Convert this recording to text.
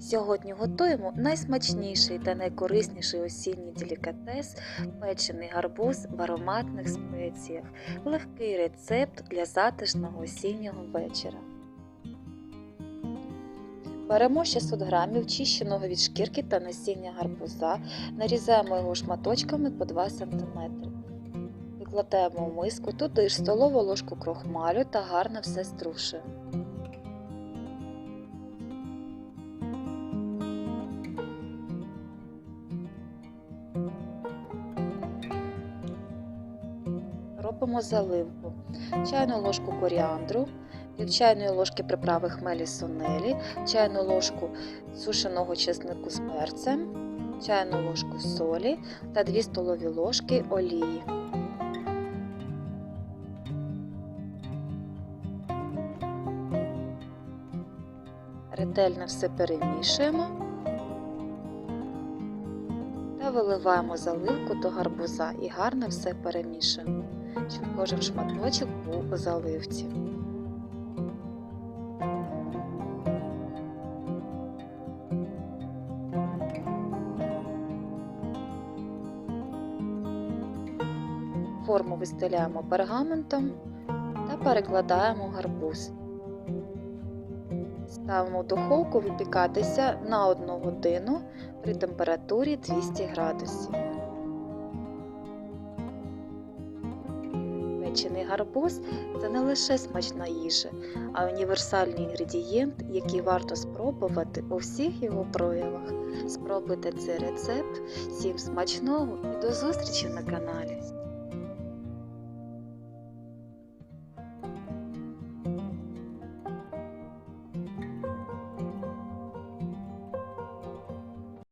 Сьогодні готуємо найсмачніший та найкорисніший осінній делікатес печений гарбуз в ароматних спеціях. Легкий рецепт для затишного осіннього вечора. Беремо 600 грамів чищеного від шкірки та насіння гарбуза, нарізаємо його шматочками по 2 см. Викладаємо в миску, туди ж столову ложку крохмалю та гарно все струшуємо. Робимо заливку. Чайну ложку коріандру, пів чайної ложки приправи хмелі сунелі, чайну ложку сушеного чеснику з перцем, чайну ложку солі та 2 столові ложки олії. Ретельно все перемішуємо та виливаємо заливку до гарбуза і гарно все перемішуємо, щоб кожен шматочок був у заливці. Форму вистеляємо пергаментом та перекладаємо гарбуз. Ставимо в духовку випікатися на 1 годину при температурі 200 градусів. Печений гарбуз це не лише смачна їжа, а універсальний інгредієнт, який варто спробувати у всіх його проявах. Спробуйте цей рецепт. Всім смачного і до зустрічі на каналі!